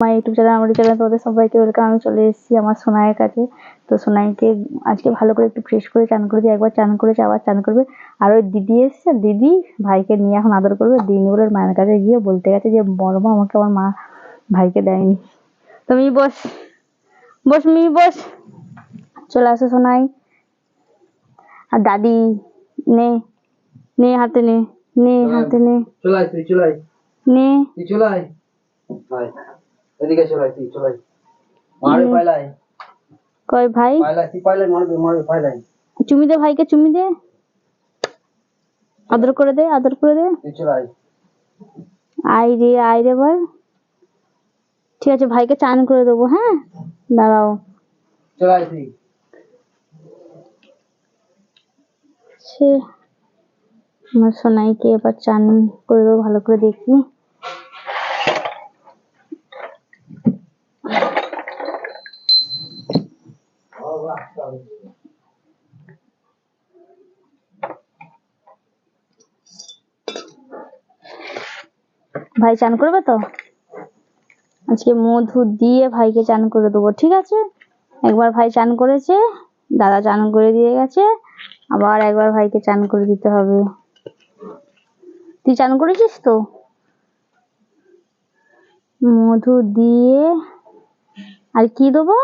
মাই YouTube channel আমার channel তোমাদের সবাইকে ওয়েলকাম আমি চলে এসেছি আমার সোনাইয়ের কাছে। তো সোনাইকে আজকে ভালো করে একটু ফ্রেশ করে চান করে দিয়ে একবার চান করেছে আবার চান করবে। আর ওই দিদি এসছে দিদি ভাইকে নিয়ে এখন আদর করবে। দিদি বলে মায়ের কাছে গিয়ে বলতে গেছে যে বড় মা আমাকে আমার মা ভাইকে দেয়নি। তুমি বস বস মি বস। চলে আসো সোনাই। আর দাদি নে নে হাতে নে নে হাতে নে। চলাই তুই চলাই নে। তুই চলাই এদিকে চলাই তুই চলাই মারবে পাইলাই কয় ভাই? পাইলাই তুই পাইলাই মারবে মারবে পাইলাই চুমি দে ভাইকে চুমি দে। আদর করে দে আদর করে দে। তুই চলাই আই রে আই রে বল। ঠিক আছে ভাইকে চান করে দেবো হ্যাঁ? দাঁড়াও। চলাই তুই। আমার সোনাইকে এবার চান করে দেবো ভালো করে দেখি। ভাই চান করবে তো? আজকে মধু দিয়ে ভাইকে চান করে দেবো, ঠিক আছে? একবার ভাই চান করেছে, দাদা চান করে দিয়ে গেছে, আবার একবার ভাইকে চান করে দিতে হবে। তুই চান করেছিস তো? মধু দিয়ে, আর কি দেবো?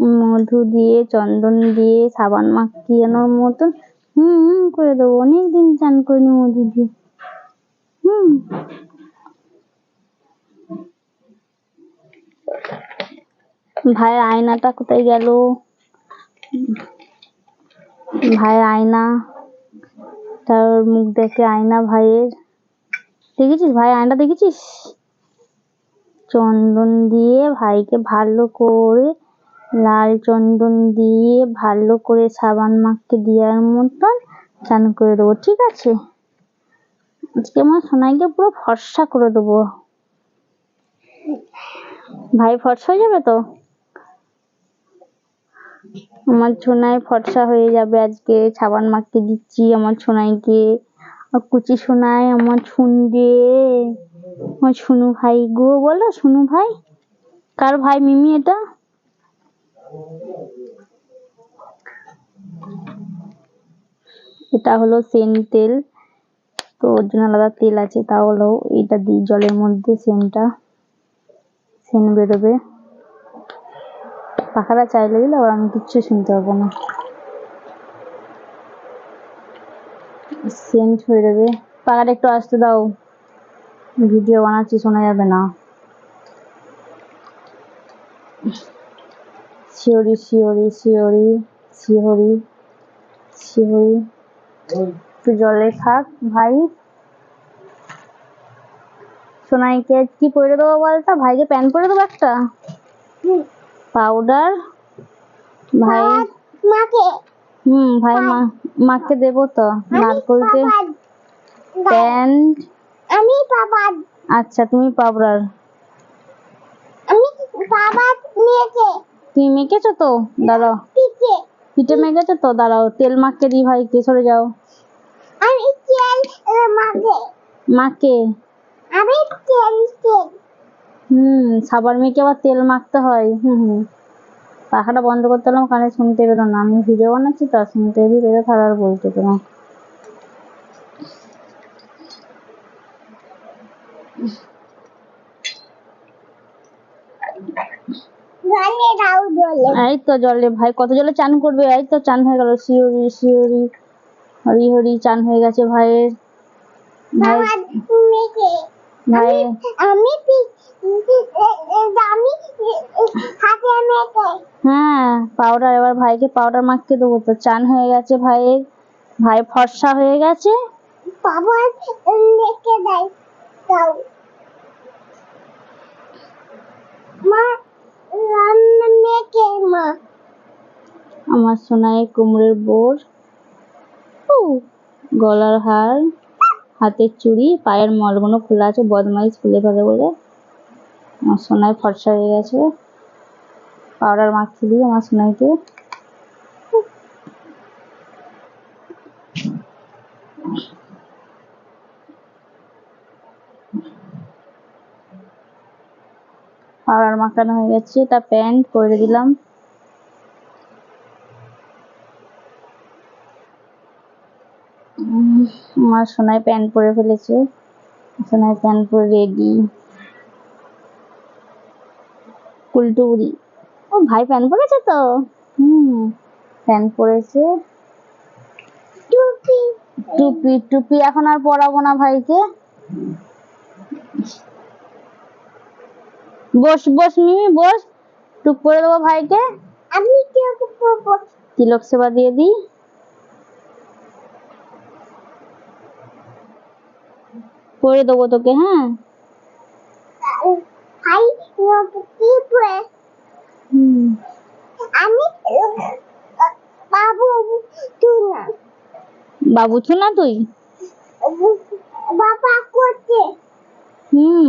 মধু দিয়ে, চন্দন দিয়ে, সাবান মাখিয়ানোর মতন, হুম হুম করে দেবো। অনেকদিন চান করিনি মধু দিয়ে। হুম। ভাইয়ের আয়নাটা কোথায় গেল? ভাইয়ের আয়না। তার মুখ দেখে আয়না ভাইয়ের। দেখেছিস ভাই আয়নাটা দেখেছিস? চন্দন দিয়ে ভাইকে ভালো করে লাল চন্দন দিয়ে ভালো করে সাবান মাখকে দেওয়ার মতন চান করে দেবো, ঠিক আছে? আজকে আমার সোনাইকে পুরো ফর্সা করে দেবো। ভাই, ফর্সা হয়ে যাবে তো? আমার সোনাই ফর্সা হয়ে যাবে আজকে, সাবান মাখতে দিচ্ছি আমার সোনাইকে। কুচি সোনাই আমার ছুনরে আমার শুনু ভাই গো, বলো শুনু ভাই? কার ভাই, মিমি এটা? এটা হলো সেন তেল। তো ওর জন্য আলাদা তেল আছে, তা হলো এটা দিই জলের মধ্যে সেনটা সেন বেরোবে। পাখাটা চাইলে দিলে আবার আমি কিচ্ছু শুনতে পাবো না। সেন্ট হয়ে যাবে। পাখাটা একটু আসতে দাও। ভিডিও বানাচ্ছি, শোনা যাবে না। শিওরি শিওরি শিওরি শিহরি শিহরি একটু জলে থাক ভাই। সোনাইকে কি পরে দেবো বলতো? ভাইকে প্যান্ট পরে দেবো একটা? পাউডার। ভাই। মাকে। হুম ভাই মা মাকে দেবো তো। নারকল দিয়ে প্যান্ট। আমি বাবা আচ্ছা তুমি পাউডার আমি বাবা নিয়েছে। তুমি মেখেছো তো? দাঁড়াও। পিঠে। মেখেছো তো? দাঁড়াও তেল মাখকে দিই ভাইকে সরে যাও। আমি তেল মাকে মাকে আমি তেল তেল। হুম সাবান মেখে আবার তেল মাখতে হয় হুম হুম। পাখাটা বন্ধ করতে হলাম কানে শুনতে পেতো না। আমি ভিডিও বানাচ্ছি তো শুনতে পেতো তাহলে আর বলতে পেতো না জলে দাও জলে এই তো জলে ভাই কত জলে চান করবে? এই তো চান হয়ে গেল শিওরি শিওরি হরি হরি চান হয়ে গেছে ভাইয়ের ভাই আমি হ্যাঁ পাউডার এবার ভাইকে পাউডার মাখতে দেবো তো চান হয়ে গেছে ভাইয়ের ভাই ফর্সা হয়ে গেছে। বাবা মেখে দেয় দাও মা রান্না মেখে মা আমার সোনায় কোমরের বোর। গলার হার, হাতের চুড়ি, পায়ের মলগুলো খোলা আছে, বদমাইশ খুলে ফেলে বলে। আমার সোনায় ফর্সা হয়ে গেছে। পাউডার মাখিয়ে দিই আমার সোনাইকে। পাউডার মাখানো হয়ে গেছে, এটা প্যান্ট করে দিলাম। আমার সোনায় প্যান্ট পরে ফেলেছে। সোনায় প্যান্ট পরে রেডি কুলটুরি ও ভাই প্যান্ট পরেছে তো? হুম প্যান্ট পরেছে। টুপি। টুপি টুপি এখন আর পরাবো না ভাইকে। বস বস মিমি বস। টুপ করে দেবো ভাইকে। আমি তিলক সেবা দিয়ে দিই। পরে দেবো তোকে হ্যাঁ? বাবু তুনা তুই? বাবা করছে হুম।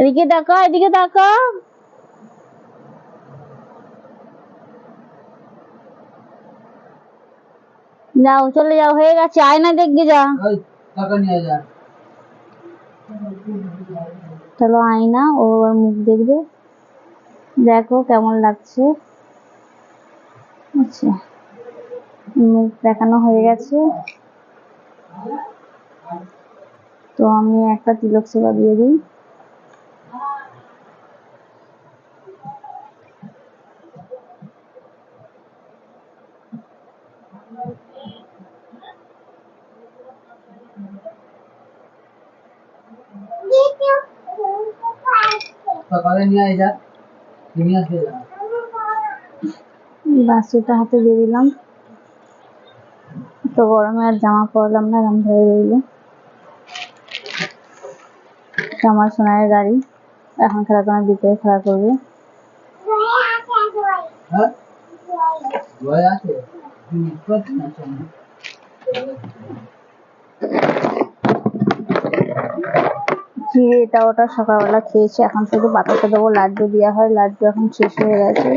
এদিকে তাকা এদিকে তাকা যাও চলে যাও হয়ে গেছে আয়না দেখবে যা। চলো আয়না ও ওর মুখ দেখবে। দেখো কেমন লাগছে। আচ্ছা মুখ দেখানো হয়ে গেছে। তো আমি একটা তিলক সেবা দিয়ে দিই। সকালে নিয়ে আয় যা। নিয়ে আসবে যা। বাসিটা হাতে দিয়ে দিলাম। তো গরমে আর জামা পরলাম না এরম ধরে রইল। আমার সোনার গাড়ি। এখন খেলা তোমার বিকেলে খেলা করবে। হ্যাঁ? ভয় আছে তুই করছিস না শোন। চিড়ে এটা ওটা সকালবেলা খেয়েছি, এখন শুধু বাতাসে দেবো। লাড্ডু দেওয়া হয়, লাড্ডু এখন শেষ হয়ে গেছে।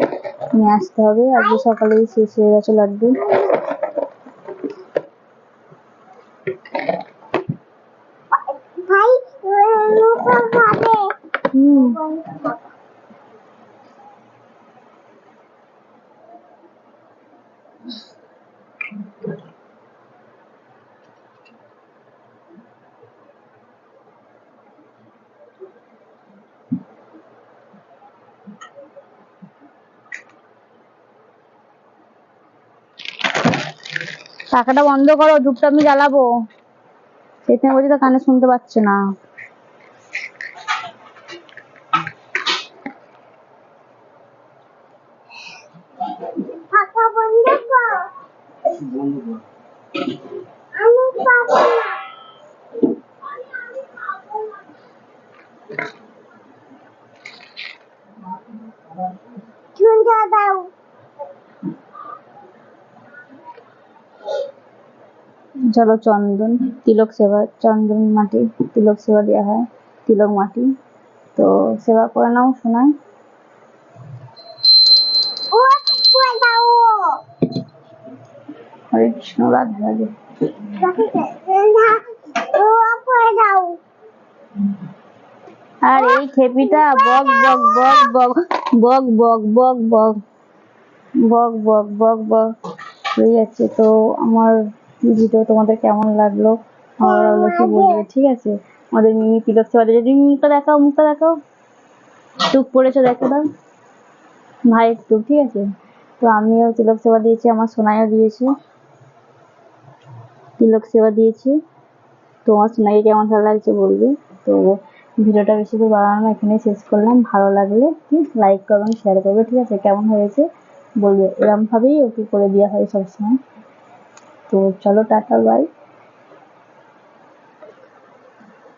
নিয়ে আসতে হবে। আজকে সকালেই শেষ হয়ে গেছে লাড্ডু ভাই নৌকা খাবে হুম পাখাটা বন্ধ করো ধূপটা আমি জ্বালাবো। সেখানে বলছি তো কানে শুনতে পাচ্ছে না ফাঁকা বন্ধ কর বন্ধ কর। আমি পাবো না ঝুঁটা দাও চলো চন্দন তিলক সেবা চন্দন মাটি তিলক সেবা দেওয়া হয় তিলক মাটি। তো সেবা করে নাও শোনায় হরে কৃষ্ণ রাধে রাধে। আর এই খেপিটা বক বক বক বক বক বক বক বক। বক বক বক বক হয়ে যাচ্ছে। তো আমার ভিডিও তোমাদের কেমন লাগল? ভালো লাগল বলবে? ঠিক আছে। আমাদের মিমি তিলক সেবা দিয়ে তুমি মুখটা দেখাও মুখটা দেখাও। টুক পড়েছো দেখো দাও। ভাই টুক ঠিক আছে? তো আমিও তিলক সেবা দিয়েছি আমার সোনাইও দিয়েছে। তিলক সেবা দিয়েছি। তোমার সোনাইকে কেমন ভালো লাগছে বলবে? তো ভিডিওটা বেশি দূর বাড়ানো না, এখানেই শেষ করলাম। ভালো লাগলে প্লিজ লাইক করবেন শেয়ার করবে ঠিক আছে? কেমন হয়েছে? বলবে। এরমভাবেই ওকে করে দেওয়া হয় সবসময়। তো চলো টাটা বাই